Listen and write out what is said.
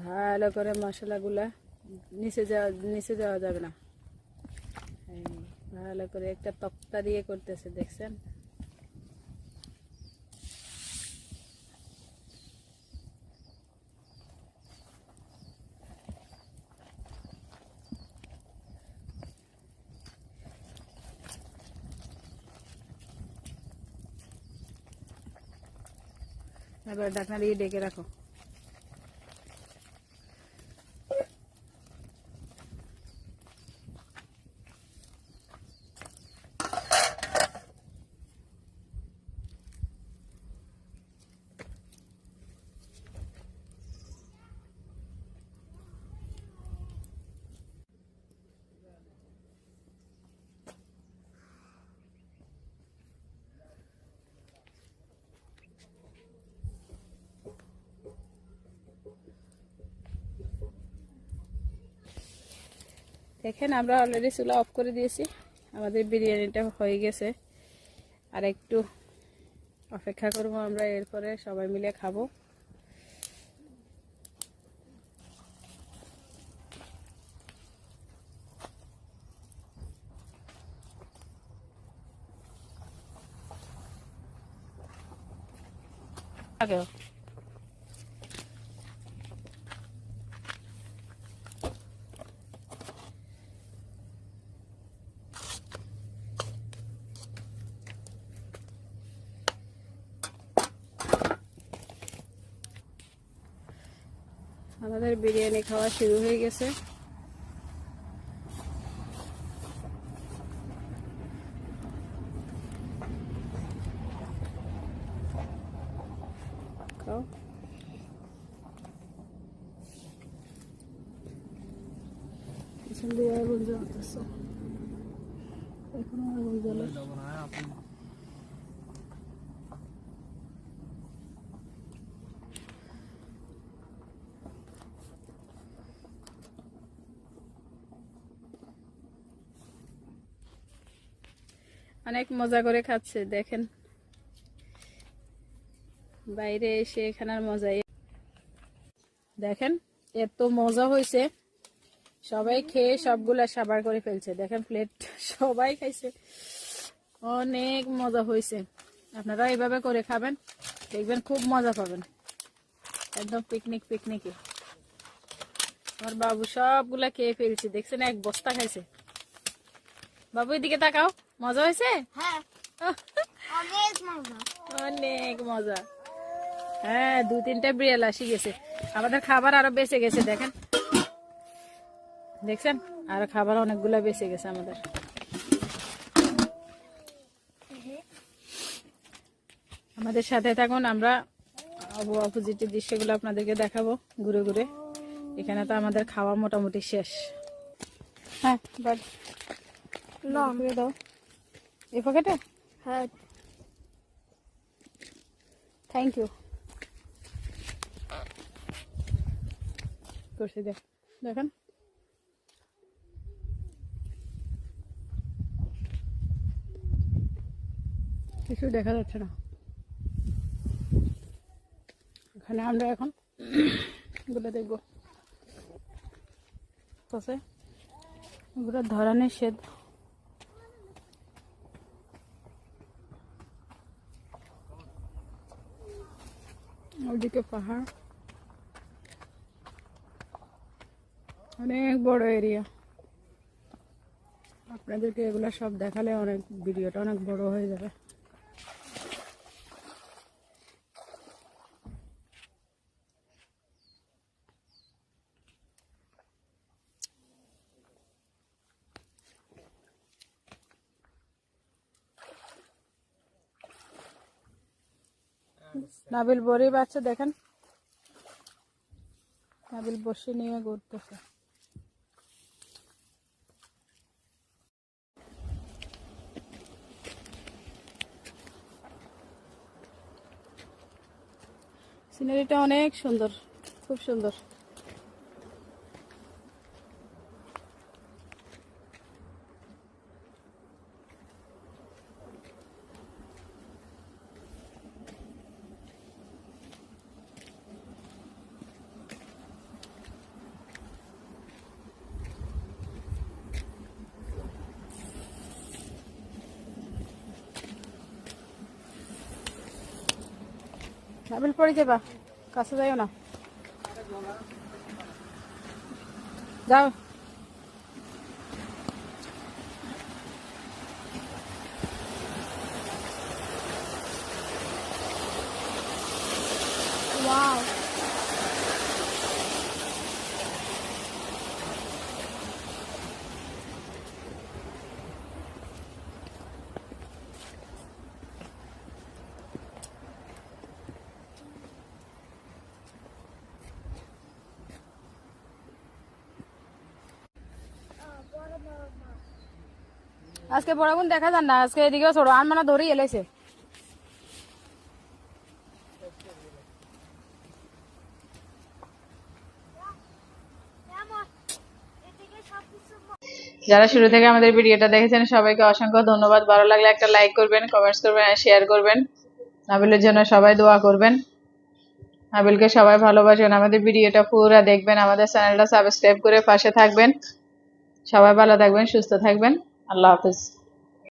ভালো করে মশলাগুলা নিচে যাওয়া নিচে যাওয়া যাবে না। ভালো করে একটা তক্তা দিয়ে করতেছে, দেখছেন? এবার ঢাকনা দিয়ে ডেকে রাখো। দেখেন, আমরা অলরেডি চুলা অফ করে দিয়েছি। আমাদের বিরিয়ানিটা হয়ে গেছে। আর একটু অপেক্ষা করব আমরা, এরপরে সবাই মিলে খাব। আগেও আমাদের বিরিয়ানি খাওয়া শুরু হয়ে গেছে। এখনও আগুন জ্বলে। অনেক মজা করে খাচ্ছে, দেখেন। বাইরে এসে এখানের মজাই। দেখেন, এত মজা হয়েছে। সবাই খেয়ে সবগুলা সাবার করে ফেলছে। দেখেন প্লেট সবাই খাইছে। অনেক মজা হয়েছে। আপনারা এইভাবে করে খাবেন, দেখবেন খুব মজা পাবেন। একদম পিকনিক পিকনিকে আমার বাবু সবগুলা খেয়ে ফেলছে। দেখছেন, এক বস্তা খাইছে। বাবু, এদিকে তাকাও। মজা হয়েছে? হ্যাঁ। অনেক মজা। হ্যাঁ দু তিনটা বিড়াল আসি গেছে। আমাদের খাবার আরও বেঁচে গেছে দেখেন। দেখছেন? আর খাবার অনেকগুলো বেঁচে গেছে আমাদের। আমাদের সাথে থাকুন আমরা অপোজিটের দৃশ্যগুলো আপনাদেরকে দেখাবো ঘুরে ঘুরে। এখানে তো আমাদের খাওয়া মোটামুটি শেষ। হ্যাঁ দাও। এ? পকেটে হ্যাঁ। থ্যাংক ইউ করছি দেখ দেখেন। কিছু দেখা যাচ্ছে না। এখানে আমরা এখন এগুলো দেখব। কষে এগুলো ধরানের শেদ ওইদিকে পাহাড়। অনেক বড় এরিয়া আপনাদেরকে এগুলা সব দেখালে অনেক, ভিডিওটা অনেক বড় হয়ে যাবে। নাবিল বড়ি বাচ্চা দেখেন। নাবিল বসে নিয়ে ঘুরতেছে। সিনারিটা অনেক সুন্দর খুব সুন্দর। নাবিল পড়ে যাবা। কাছে যাইও না। যাও। আজকে বড় বোন দেখা যান না, আজকে এদিকেও ছোট। আর মানে ধরেই এলেছে যারা শুরু থেকে আমাদের ভিডিওটা দেখেছেন, সবাইকে অসংখ্য ধন্যবাদ। ভালো লাগলে একটা লাইক করবেন কমেন্টস করবেন আর শেয়ার করবেন। নাবিলের জন্য সবাই দোয়া করবেন। নাবিলকে সবাই ভালোবাসবেন। আমাদের ভিডিওটা পুরো দেখবেন, আমাদের চ্যানেলটা সাবস্ক্রাইব করে পাশে থাকবেন। সবাই ভালো থাকবেন, সুস্থ থাকবেন। আল্লাহ হাফিজ